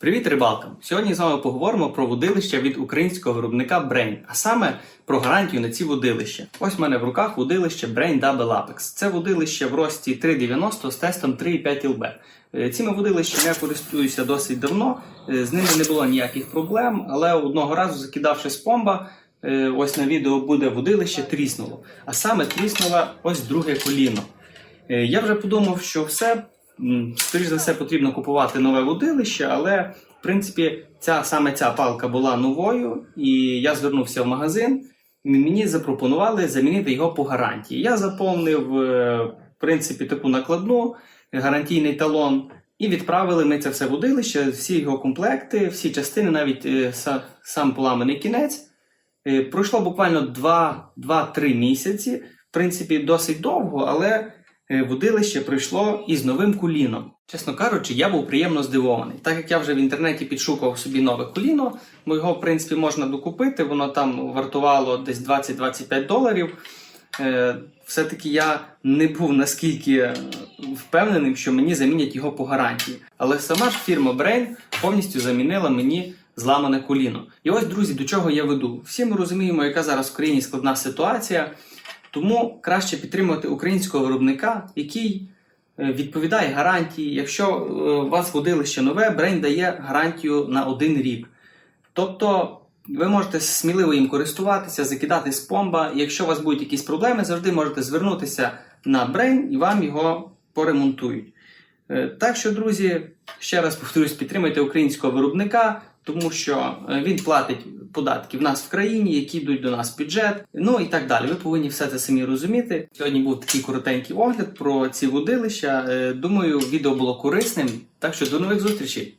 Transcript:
Привіт, рибалкам! Сьогодні з вами поговоримо про водилища від українського виробника Brain, а саме про гарантію на ці водилища. Ось в мене в руках водилище Brain Double Apex. Це водилище в рості 3,90 з тестом 3,5 ЛБ. Е, Цими водилищами я користуюся досить давно, е, з ними не було ніяких проблем, але одного разу закидавши спомба, е, ось на відео буде водилище тріснуло. А саме тріснуло ось друге коліно. Я вже подумав, що все, скоріш за все, потрібно купувати нове водилище, але в принципі ця саме ця палка була новою, і я звернувся в магазин. Мені запропонували замінити його по гарантії. Я заповнив е, в принципі таку накладну, гарантійний талон, і відправили ми це все водилище, всі його комплекти, всі частини, навіть е, сам поламаний кінець. Е, Пройшло буквально 2-3 місяці. В принципі, досить довго, але е, водилище прийшло із новим коліном. Чесно кажучи, я був приємно здивований. Так як я вже в інтернеті підшукав собі нове коліно, бо його, в принципі, можна докупити, воно там вартувало десь 20-25 доларів. Е, Все-таки я не був наскільки е, впевненим, що мені замінять його по гарантії. Але сама ж фірма Brain повністю замінила мені зламане коліно. І ось, друзі, до чого я веду. Всі ми розуміємо, яка зараз в країні складна ситуація. Тому краще підтримувати українського виробника, який е, відповідає гарантії. Якщо е, у вас водилище нове, брень дає гарантію на один рік. Тобто ви можете сміливо їм користуватися, закидати з помба. Якщо у вас будуть якісь проблеми, завжди можете звернутися на Brain і вам його поремонтують. Е, Так що, друзі, ще раз повторюсь, підтримайте українського виробника, тому що е, він платить податки в нас в країні, які йдуть до нас в бюджет, ну і так далі. Ви повинні все це самі розуміти. Сьогодні був такий коротенький огляд про ці водилища. Е, Думаю, відео було корисним. Так що до нових зустрічей!